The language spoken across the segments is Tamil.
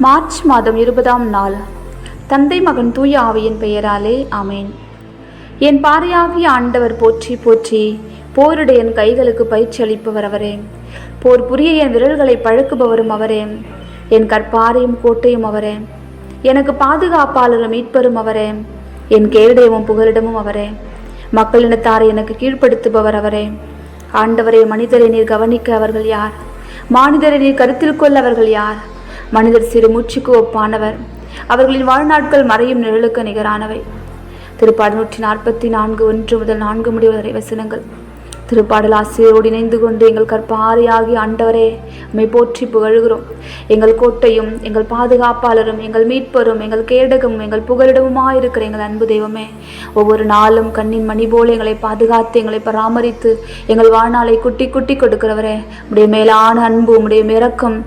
மார்ச் மாதம் இருபதாம் நாள். தந்தை மகன் தூய ஆவியின் பெயராலே ஆமேன். என் பாறையாகிய ஆண்டவர் போற்றி போற்றி. போருடைய என் கைகளுக்கு பயிற்சி அளிப்பவர் அவரே. போர் புரிய என் விரல்களை பழக்குபவரும் அவரே. என் கற்பாரையும் கோட்டையும் அவரே. எனக்கு பாதுகாப்பாளரும் மீட்பரும் அவரே. என் கேடயமும் புகலிடமும் அவரே. மக்களினத்தாரை எனக்கு கீழ்ப்படுத்துபவர் அவரே. ஆண்டவரே மனிதரை நீர் கவனிக்க அவர்கள் யார்? மானிடரை நீர் கருத்தில் கொள்ள அவர்கள் யார்? மனிதர் சிறு மூச்சுக்கு ஒப்பானவர். அவர்களின் வாழ்நாட்கள் மறையும் நிழலுக்கு நிகரானவை. திருப்பாடல் நூற்றி நாற்பத்தி நான்கு ஒன்று முதல் நான்கு முடிவு வரை வசனங்கள். திருப்பாடல் ஆசிரியரோடு இணைந்து கொண்டு எங்கள் கற்பாரியாகி ஆண்டவரே உம்மை போற்றி புகழுகிறோம். எங்கள் கோட்டையும் எங்கள் பாதுகாப்பாளரும் எங்கள் மீட்பரும் எங்கள் கேடகமும் எங்கள் புகலிடமுமாக இருக்கிற எங்கள் அன்பு தெய்வமே ஒவ்வொரு நாளும் கண்ணின் மணி போல எங்களை பாதுகாத்து எங்களை பராமரித்து எங்கள் வாழ்நாளை குட்டி குட்டி கொடுக்கிறவரே உடைய மேலான அன்பு உடைய மிரக்கம்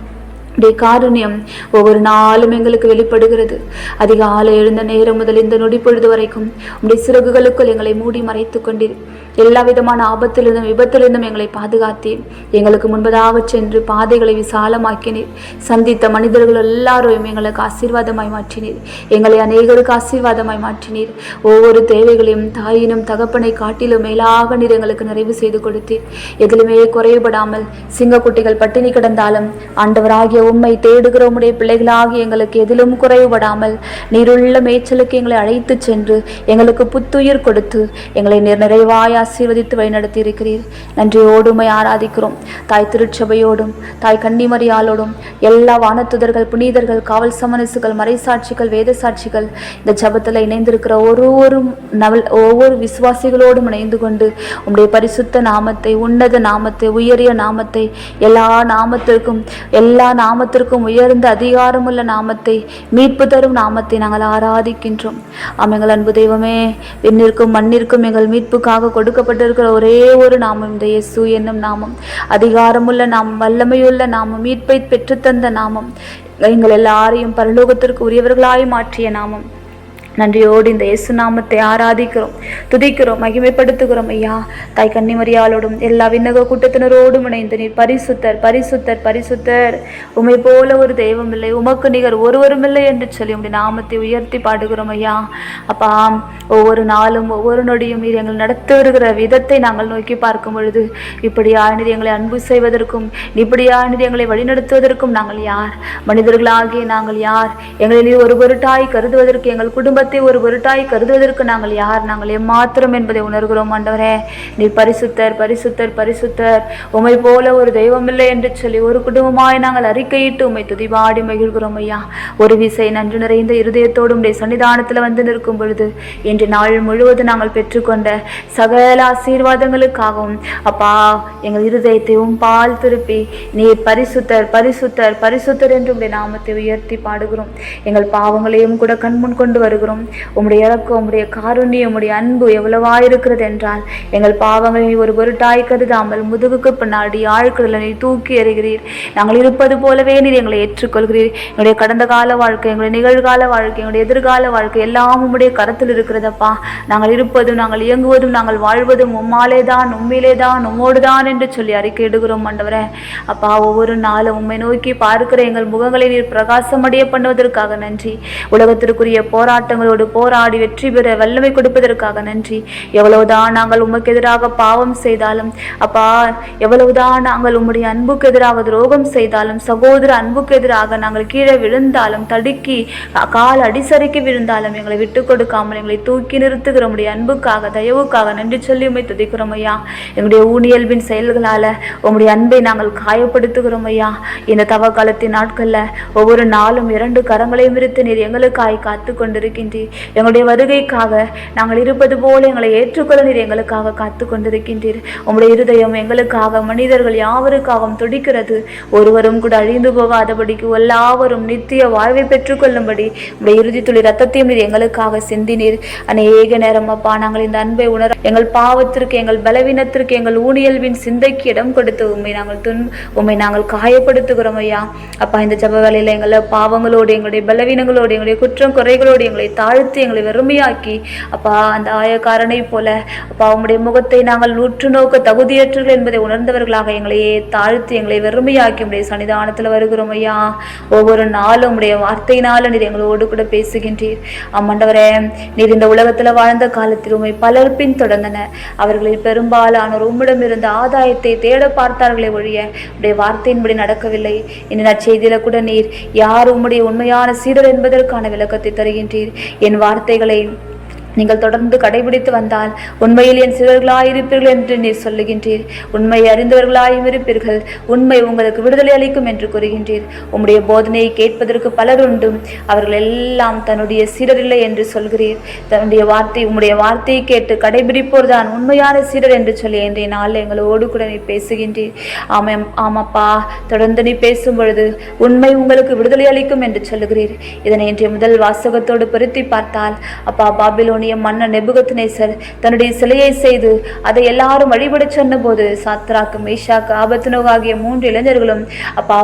உடைய காருண்யம் ஒவ்வொரு நாளும் எங்களுக்கு வெளிப்படுகிறது. அதிகாலை எழுந்த நேரம் முதல் இந்த நொடி பொழுது வரைக்கும் உடைய சிறகுகளுக்குள் எங்களை மூடி மறைத்து கொண்டிரு. எல்லா விதமான ஆபத்திலிருந்தும் விபத்திலிருந்தும் எங்களை பாதுகாத்தீர். எங்களுக்கு முன்பதாக சென்று பாதைகளை விசாலமாக்கினீர். சந்தித்த மனிதர்கள் எல்லாரையும் எங்களுக்கு ஆசீர்வாதமாய் மாற்றினீர். எங்களை அநேகருக்கு ஆசீர்வாதமாய் மாற்றினீர். ஒவ்வொரு தேவைகளையும் தாயினும் தகப்பனை காட்டிலும் மேலாக நீர் எங்களுக்கு நிறைவு செய்து கொடுத்தீர். எதிலுமே குறைபடாமல் சிங்கக்குட்டிகள் பட்டினி கிடந்தாலும் ஆண்டவராகிய உம்மை தேடுகிற உடைய பிள்ளைகளாகி எங்களுக்கு எதிலும் குறைவுபடாமல் நீருள்ள மேய்ச்சலுக்கு எங்களை அழைத்து சென்று எங்களுக்கு புத்துயிர் கொடுத்து எங்களை நிறைவாய் ஆசீர்வதித்து வழிநடத்தி இருக்கிறீர் நன்றியோடு உம்மை ஆராதிக்கிறோம். தாய் திருச்சபையோடும் தாய் கன்னிமரியாலோடும் எல்லா வானத்துதர்கள் புனிதர்கள் காவல் சமனசுகள் மறைசாட்சிகள் வேத சாட்சிகள் இந்த ஜபத்தில் இணைந்திருக்கிற ஒரு ஒரு நவல் ஒவ்வொரு விசுவாசிகளோடும் இணைந்து கொண்டு உம்முடைய பரிசுத்த நாமத்தை உன்னத நாமத்தை உயரிய நாமத்தை எல்லா நாமத்திற்கும் எல்லா நாமத்திற்கும் உயர்ந்த அதிகாரமுள்ள நாமத்தை மீட்பு தரும் நாமத்தை நாங்கள் ஆராதிக்கின்றோம். ஆம் எங்கள் அன்பு தெய்வமே விண்ணிற்கும் மண்ணிற்கும் எங்கள் மீட்புக்காக கொடு கொடுக்கப்பட்டிருக்கிற ஒரே ஒரு நாமம் இந்த இயேசு என்னும் நாமம். அதிகாரமுள்ள நாமம் வல்லமையுள்ள நாமம் மீட்பை பெற்றுத்தந்த நாமம். எங்கள் எல்லாரையும் பரலோகத்திற்கு உரியவர்களாய் மாற்றிய நாமம். நன்றியோடு இந்த இயேசு நாமத்தை ஆராதிக்கிறோம் துதிக்கிறோம் மகிமைப்படுத்துகிறோம். ஐயா தாய் கன்னிமரியாளோடும் எல்லா விண்ணக கூட்டத்தினரோடும் இணைந்து நீர் பரிசுத்தர் பரிசுத்தர் பரிசுத்தர். உமை போல ஒரு தெய்வம் இல்லை உமக்கு நிகர் ஒருவரும் இல்லை என்று சொல்லி உடைய நாமத்தை உயர்த்தி பாடுகிறோம். ஐயா அப்பா ஒவ்வொரு நாளும் ஒவ்வொரு நொடியும் நீர் எங்கள் நடத்தி வருகிற விதத்தை நாங்கள் நோக்கி பார்க்கும் பொழுது இப்படியா நீர் எங்களை அன்பு செய்வதற்கும் இப்படியா நீர் எங்களை வழிநடத்துவதற்கும் நாங்கள் யார்? மனிதர்களாகிய நாங்கள் யார்? எங்களை நீர் ஒரு பொருட்டாய் கருதுவதற்கு எங்கள் குடும்பத்தை ஒரு பொருட்டாய் கருதுவதற்கு நாங்கள் யார்? நாங்கள் எம்மாத்திரம் என்பதை உணர்கிறோம் ஆண்டவரே. நீர் பரிசுத்தர் பரிசுத்தர் பரிசுத்தர். உமை போல ஒரு தெய்வமில்லை என்று சொல்லி ஒரு குடும்பமாய் நாங்கள் அறிக்கையிட்டு உமை துதிபாடி மகிழ்கிறோம் ஐயா. ஒரு விசை நன்றி நிறைந்த இருதயத்தோடு உடைய சன்னிதானத்தில் வந்து நிற்கும் பொழுது இன்று நாள் முழுவதும் நாங்கள் பெற்றுக்கொண்ட சகல ஆசீர்வாதங்களுக்காகவும் அப்பா எங்கள் இருதயத்தையும் பால் திருப்பி நீர் பரிசுத்தர் பரிசுத்தர் பரிசுத்தர் என்று உடைய நாமத்தை உயர்த்தி பாடுகிறோம். எங்கள் பாவங்களையும் கூட கண்முன் கொண்டு வருகிறோம். உம்முடைய இறக்கம் உம்முடைய காருண்யம் உம்முடைய அன்பு எவ்வளவாயிருக்கிறது என்றால் எங்கள் பாவங்களை நீ ஒரு பொருட்டாய் கருதாமல் முதுகுக்கு பின்னாடி ஆழ்கடலை நீ தூக்கி எறிகிறீர். நாங்கள் இருப்பது போலவே நீர் எங்களை ஏற்றுக்கொள்கிறீர். எங்களுடைய கடந்த கால வாழ்க்கை எங்களுடைய நிகழ்கால வாழ்க்கை எங்களுடைய எதிர்கால வாழ்க்கை எல்லாம் உம்முடைய கரத்தில் இருக்கிறதப்பா. நாங்கள் இருப்பதும் நாங்கள் இயங்குவதும் நாங்கள் வாழ்வதும் உம்மாலே தான் உண்மையிலே தான் உம்மோடு தான் என்று சொல்லி அறிக்கையிடுகிறோம் ஆண்டவரே. அப்பா ஒவ்வொரு நாளும் உம்மை நோக்கி பார்க்கிற எங்கள் முகங்களை நீர் பிரகாசமடைய பண்ணுவதற்காக நன்றி. உலகத்திற்குரிய போராட்டங்களோடு போராடி வெற்றி பெற வல்லமை கொடுப்பதற்காக நன்றி. எவ்வளவுதான் நாங்கள் உமக்கு எதிராக பாவம் செய்தாலும் அப்பா எவ்வளவுதான் நாங்கள் உம்முடைய அன்புக்கு எதிராக துரோகம் செய்தாலும் சகோதர அன்புக்கு எதிராக நாங்கள் கீழே விழுந்தாலும் தடுக்கி கால் அடிசறுக்கி விழுந்தாலும் எங்களை விட்டு கொடுக்காமல் எங்களை தூக்கி நிறுத்துகிற உடைய அன்புக்காக தயவுக்காக நன்றி சொல்லி உண்மை துதிக்கிறோம் ஐயா. எங்களுடைய ஊனியல்பின் செயல்களால் உங்களுடைய அன்பை நாங்கள் காயப்படுத்துகிறோம் ஐயா. இந்த தவ காலத்தின் நாட்களில் ஒவ்வொரு நாளும் இரண்டு கரங்களையும் இருத்து நீர் எங்களுக்காய் காத்து கொண்டிருக்கின்றீர் எங்களுடைய வருகைக்காக நாங்கள் இருப்பது போல எங்களை ஏற்றுக்கொள்ள நீர் எங்களுக்காக காத்து கொண்டிருக்கின்றீர் உங்களுடைய இருதயம் எங்களுக்காக மனிதர்கள் யாவருக்காகவும் துடிக்கிறது. ஒருவரும் கூட அழிந்து போகாதபடிக்கு எல்லாவரும் நித்திய வாழ்வை பெற்றுக்கொள்ளும்படி உங்களுடைய இறுதி துளி ரத்தத்தையும் நீர் எங்களுக்காக சிந்தினீர். அநேக நேரம் அப்பா நாங்கள் இந்த அன்பை உணர எங்கள் பாவத்திற்கு எங்கள் பலவீனத்திற்கு எங்கள் ஊனியல்வின் சிந்தைக்கு இடம் கொடுத்து உண்மை நாங்கள் துன் உண்மை நாங்கள் காயப்படுத்துகிறோம் ஐயா. அப்பா இந்த ஜப வேலையில் எங்களை பாவங்களோடு எங்களுடைய பலவீனங்களோடு எங்களுடைய குற்றம் குறைகளோடு எங்களை தாழ்த்து எங்களை வெறுமையாக்கி அப்பா அந்த ஆயக்காரனை போல அப்பா உம்முடைய முகத்தை நாங்கள் நூற்று நோக்க தகுதியற்றர்கள் என்பதை உணர்ந்தவர்களாக எங்களையே தாழ்த்து எங்களை வெறுமையாக்கி உடைய சன்னிதானத்தில் வருகிறோம் ஐயா. ஒவ்வொரு நாளும் உடைய வார்த்தையினால நீர் எங்களோடு கூட பேசுகின்றீர். ஆமாண்டவரே நீர் இந்த உலகத்தில் வாழ்ந்த காலத்தில் உண்மை பலர் பின் தொடர்ந்தன. அவர்களில் பெரும்பாலானோர் உம்மிடம் இருந்த ஆதாயத்தை தேட பார்த்தார்களே ஒழிய உடைய வார்த்தையின்படி நடக்கவில்லை. இந்த நற்செய்தியில கூட நீர் யார் உம்முடைய உண்மையான சீடர் என்பதற்கான விளக்கத்தை தருகின்றீர். என் வார்த்தைகளை நீங்கள் தொடர்ந்து கடைபிடித்து வந்தால் உண்மையில் என் சிலர்களாயிருப்பீர்கள் என்று நீர் சொல்லுகின்றீர். உண்மையை அறிந்தவர்களாயும் இருப்பீர்கள். உண்மை உங்களுக்கு விடுதலை அளிக்கும் என்று கூறுகின்றீர். உம்முடைய போதனையை கேட்பதற்கு பலர் உண்டு அவர்கள் எல்லாம் தன்னுடைய சீரரில்லை என்று சொல்கிறீர். தன்னுடைய வார்த்தை உம்முடைய வார்த்தையை கேட்டு கடைபிடிப்போர் தான் உண்மையான சீரர் என்று சொல்லி இன்றைய நாளில் எங்களோடு கூட நீ பேசுகின்றீர். ஆமாம் ஆமாப்பா. தொடர்ந்து நீ பேசும் பொழுது உண்மை உங்களுக்கு விடுதலை அளிக்கும் என்று சொல்லுகிறீர். இதனை இன்றைய முதல் வாசகத்தோடு பொருத்தி பார்த்தால் அப்பா பாபிலோன் பாபிலோனிய மன்னன் நெபுகத்னேசர் தன்னுடைய சிலையை செய்து அதை எல்லாரும் வழிபடச் சொன்னபோது சாத்ராக்கு மேஷாக்கு ஆபத்துனோக ஆகிய மூன்று இளைஞர்களும் அப்பா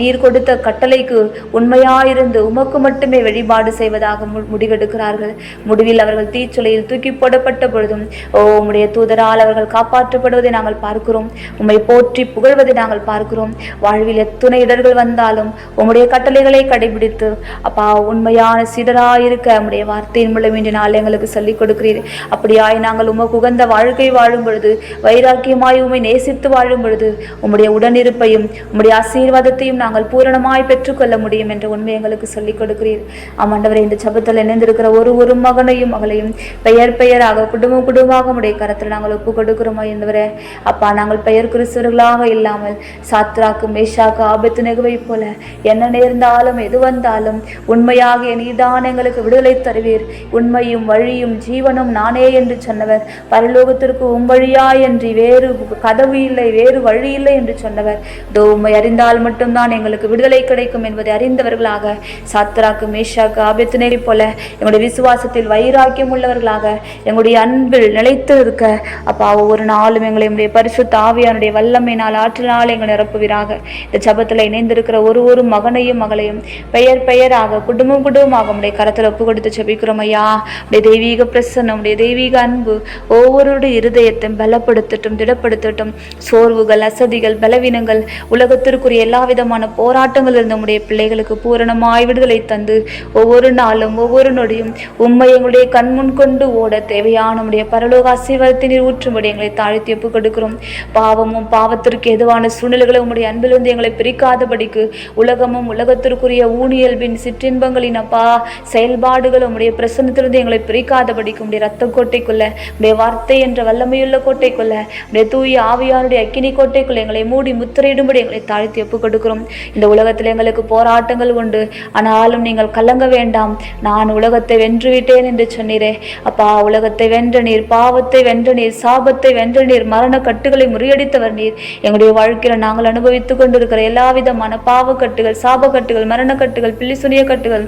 நீர் கொடுத்த கட்டளைக்கு உண்மையாயிருந்து உமக்கு மட்டுமே வழிபாடு செய்வதாக முடிவெடுக்கிறார்கள். முடிவில் அவர்கள் தீச்சொலையில் தூக்கி போடப்பட்ட பொழுதும் ஓ உம்முடைய தூதரால் அவர்கள் காப்பாற்றப்படுவதை நாங்கள் பார்க்கிறோம். உம்மை போற்றி புகழ்வதை நாங்கள் பார்க்கிறோம். வாழ்வில் எத்தனை இடர்கள் வந்தாலும் உம்முடைய கட்டளைகளை கடைபிடித்து அப்பா உண்மையான சீடராயிருக்க உம்முடைய வார்த்தையின் மூலம் இன்று நாள் எங்களுக்கு சொல்லிக் கொடுக்கிறீர். அப்படியாய் நாங்கள் உமக்கு உகந்த வாழ்க்கை வாழும் பொழுது வைராக்கியமாய் உமை நேசித்து வாழும் பொழுது உம்முடைய உடனிருப்பையும் உம்முடைய ஆசீர்வாதத்தையும் நாங்கள் பூரணமாய் பெற்றுக்கொள்ள முடியும் என்ற உண்மை எங்களுக்கு சொல்லிக் கொடுக்கிறீர். ஆமாண்டவரை இந்த சபத்தில் இணைந்திருக்கிற ஒரு ஒரு மகனையும் மகளையும் பெயர் பெயராக குடும்பம் குடும்பமாக உடைய கரத்தில் நாங்கள் ஒப்பு கொடுக்கிறோமா என்பவரே. அப்பா நாங்கள் பெயர் குறிசுவர்களாக இல்லாமல் சாத்ராக்கு மேஷாக்கு ஆபத்து நெகுவை போல என்ன நேர்ந்தாலும் எது வந்தாலும் உண்மையாக நீதான் எங்களுக்கு விடுதலை தருவீர். உண்மையும் வழியும் ஜீவனும் நானே என்று சொன்னவர். பரலோகத்திற்கு உம் வழியா என்று வேறு கதவு இல்லை வேறு வழி இல்லை என்று சொன்னவர். தோ உம்மை அறிந்தால் மட்டும்தான் எங்களுக்கு விடுதலை கிடைக்கும் என்பதை அறிந்தவர்களாக சாத்ராக்கு மேஷாக்கு ஆபத்தினரை போல எங்களுடைய விசுவாசத்தில் வைராக்கியம் உள்ளவர்களாக எங்களுடைய அன்பில் நிலைத்து இருக்க அப்பா ஒவ்வொரு நாளும் எங்களை பரிசு பரிசுத்த ஆவியானுடைய வல்லமையினால் ஆற்றலால் எங்களை நிரப்புவீராக. இந்த ஜபத்தில் இணைந்திருக்கிற ஒரு ஒரு மகனையும் மகளையும் பெயர் பெயராக குடும்பம் குடும்பமாக உடைய கரத்தில் ஒப்பு கொடுத்து ஜெபிக்கிறோம் ஐயா. உடைய தெய்வீக பிரசன்னம் உடைய தெய்வீக அன்பு ஒவ்வொருடைய இருதயத்தையும் பலப்படுத்தட்டும் திடப்படுத்தட்டும். சோர்வுகள் அசதிகள் பலவீனங்கள் உலகத்திற்குரிய எல்லா விதமான போராட்டங்கள் இருந்த உடைய பிள்ளைகளுக்கு பூரணமாய் விடுதலை தந்து ஒவ்வொரு நாளும் ஒவ்வொரு நொடியும் உண்மை எங்களுடைய கண்முன் கொண்டு ஓட தேவையான உடைய பரலோக ஆசீர்வாதத்தை நீர் ஊற்றும்படி எங்களை தாழ்த்தி ஒப்பு கொடுக்கிறோம். பாவமும் பாவத்திற்கு எதுவான சூழ்நிலைகளும் உங்களுடைய அன்பிலிருந்து எங்களை பிரிக்காதபடிக்கு உலகமும் உலகத்திற்குரிய ஊனியல்பின் சிற்றின்பங்களின் அப்பா செயல்பாடுகள் உங்களுடைய பிரசன்னத்திலிருந்து எங்களை பிரிக்காதபடிக்கு உடைய ரத்த கோட்டைக்குள்ள உடைய வார்த்தை என்ற வல்லமையுள்ள கோட்டைக்குள்ள உடைய தூய ஆவியாருடைய அக்கினி கோட்டைக்குள்ள எங்களை மூடி முத்திரையிடும்படி எங்களை தாழ்த்தி ஒப்பு கொடுக்கிறோம் இந்த உலகத்தில் எங்களுக்கு போராட்டங்கள் உண்டு. ஆனாலும் நீங்கள் கலங்க வேண்டாம். நான் உலகத்தை வென்றுவிட்டேன் என்று சொன்னீரே. அப்பா உலகத்தை வென்ற நீர் பாவத்தை வென்ற நீர் சாபத்தை வென்ற நீர் மரண கட்டுகளை முறியடித்தவர் நீர். எங்களுடைய வாழ்க்கையில் நாங்கள் அனுபவித்துக் கொண்டிருக்கிற எல்லா விதமான பாவக்கட்டுகள் சாபக்கட்டுகள் மரணக்கட்டுகள் பில்லிசுனிய கட்டுகள்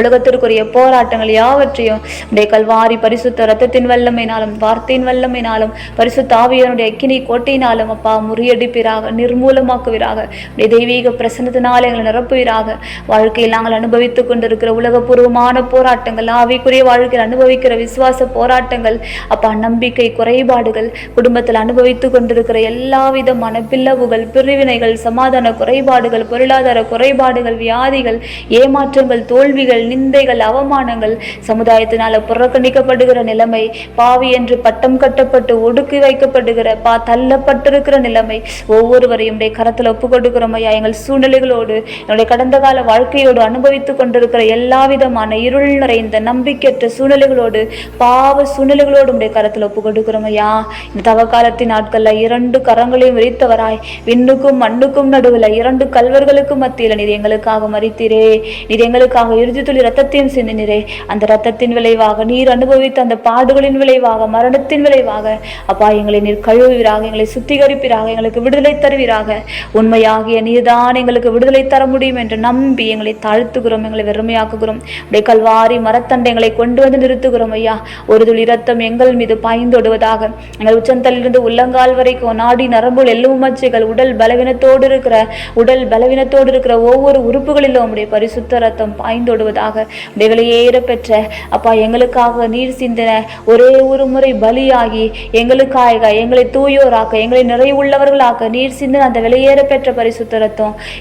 உலகத்திற்குரிய போராட்டங்கள் யாவற்றையும் உடைய கல்வாரி பரிசுத்த ரத்தத்தின் வல்லமையினாலும் வார்த்தையின் வல்லமையினாலும் பரிசுத்த ஆவியனுடைய அக்கினி கோட்டையினாலும் அப்பா முறியடிப்பீராக நிர்மூலமாக்குவீராக. உடைய தெய்வீக பிரசன்னத்தினால் எங்களை நிரப்புவீராக. வாழ்க்கையில் நாங்கள் அனுபவித்துக் கொண்டிருக்கிற உலகபூர்வமான போராட்டங்கள் ஆவிக்குரிய வாழ்க்கையில் அனுபவிக்கிற விசுவாச போராட்டங்கள் அப்பா நம்பிக்கை குறைபாடுகள் குடும்பத்தில் அனுபவித்துக் கொண்டிருக்கிற எல்லா விதமான பிளவுகள் பிரிவினைகள் சமாதான குறைபாடுகள் பொருளாதார குறைபாடுகள் வியாதிகள் ஏமாற்றங்கள் தோல்விகள் நிந்தைகள் அவமானங்கள் சமுதாயத்தினால புறக்கணிக்கப்படுகிற நிலைமை பாவி என்று பட்டம் கட்டப்பட்டு ஒடுக்கி வைக்கப்படுகிற பா தள்ளப்பட்டிருக்கிற நிலைமை ஒவ்வொருவரையும் கரத்தில் ஒப்பு கொடுக்கிறோம் ஐயா. எங்கள் சூழ்நிலைகளோடு என்னுடைய கடந்த கால வாழ்க்கையோடு அனுபவித்துக் கொண்டிருக்கிற எல்லா விதமான இருள் நிறைந்த நம்பிக்கையற்ற சூழ்நிலைகளோடு பாவ சூழ்நிலைகளோடு உடைய கரத்தில் ஒப்பு கொடுக்கிறோம் ஐயா. இந்த தவ காலத்தின் நாட்கள்ல இரண்டு கரங்களையும் விரித்தவராய் விண்ணுக்கும் மண்ணுக்கும் நடுவில் இரண்டு கல்வர்களுக்கும் மத்தியில் நீர் எங்களுக்காக மறித்தீரே நீர் எங்களுக்காக இறுதி துளி ரத்தத்தையும் சிந்தினீரே. அந்த ரத்தத்தின் விளைவாக நீர் அனுபவித்த அந்த பாடுகளின் விளைவாக மரணத்தின் விளைவாக அப்பா எங்களை நீர் கழுவுவீராக எங்களை சுத்திகரிப்பீராக எங்களுக்கு விடுதலை தருவீராக. உண்மையாகிய நீர்தான் எங்களுக்கு விடுதலை தர முடியும் என்று நம்பி எங்களை தாழ்த்துகிறோம் எங்களை வெறுமையாக்குகிறோம். உடைய கல்வாரி மரத்தண்டைங்களை கொண்டு வந்து நிறுத்துகிறோம் ஐயா. ஒரு துளி ரத்தம் எங்கள் மீது பாய்ந்தோடுவதாக. எங்கள் உச்சந்தலிருந்து உள்ளங்கால் வரைக்கும் நாடி நரம்புள் எல்லுமச்சைகள் உடல் பலவீனத்தோடு இருக்கிற உடல் பலவீனத்தோடு இருக்கிற ஒவ்வொரு உறுப்புகளிலும் உடைய பரிசுத்த ரத்தம் பாய்ந்தோடுவதாக. பெறுவதாக உடைய விலையேற பெற்ற அப்பா எங்களுக்காக நீர் சிந்தின ஒரே ஒரு முறை பலியாகி எங்களுக்காக எங்களை தூயோராக்க எங்களை நிறைவுள்ளவர்களாக்க நீர் சிந்தின அந்த விலையேற பெற்ற பரிசுத்த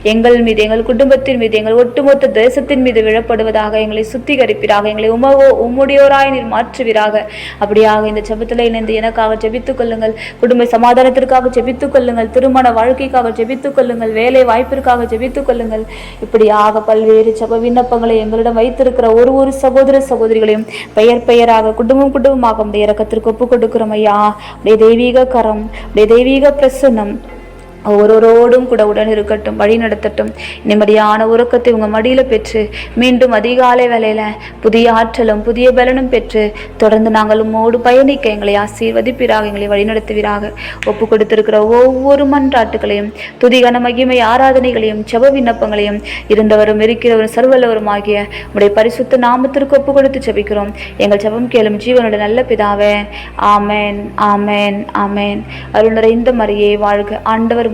எங்கள் மீது எங்கள் குடும்பத்தின் மீது எங்கள் ஒட்டுமொத்த தேசத்தின் மீது விழப்படுவதாக எங்களை சுத்திகரிப்பிறாக எங்களை உமவோ உம்முடையோராய் நீர் மாற்றுவீராக. அப்படியாக இந்த ஜெபத்தில் இணைந்து எனக்காக ஜெபித்துக் கொள்ளுங்கள். குடும்ப சமாதானத்திற்காக ஜெபித்துக் கொள்ளுங்கள். திருமண வாழ்க்கைக்காக ஜெபித்துக் கொள்ளுங்கள். வேலை வாய்ப்பிற்காக ஜெபித்துக் கொள்ளுங்கள். இப்படியாக பல்வேறு ஜெப விண்ணப்பங்களை எங்களிடம் வைத்திருக்கிற ஒரு ஒரு சகோதர சகோதரிகளையும் பெயர் பெயராக குடும்பம் குடும்பமாக உடைய இறக்கத்திற்கு ஒப்பு கொடுக்கிறோம் ஐயா. உடைய தெய்வீக கரம் உடைய தெய்வீக பிரசன்னம் ஒவ்வொருவரோடும் கூட உடன் இருக்கட்டும் வழி நடத்தட்டும். நிம்மதியான உறக்கத்தை உங்கள் மடியில் பெற்று மீண்டும் அதிகாலை வேலையில் புதிய ஆற்றலும் புதிய பலனும் பெற்று தொடர்ந்து நாங்கள் உம்மோடு பயணிக்க எங்களை ஆசீர்வதிப்பீராக எங்களை வழிநடத்துவீராக ஒப்பு கொடுத்திருக்கிற ஒவ்வொரு மன்றாட்டுகளையும் துதிகன மகிமை ஆராதனைகளையும் செப விண்ணப்பங்களையும் இருந்தவரும் இருக்கிறவரும் சர்வல்லவரும் ஆகிய உடைய பரிசுத்த நாமத்திற்கு ஒப்பு கொடுத்து செபிக்கிறோம் எங்கள் செபம் கேளும் ஜீவனுடைய நல்ல பிதாவே ஆமேன் ஆமேன் ஆமேன். அருள் நிறைந்த மரியே வாழ்க ஆண்டவர்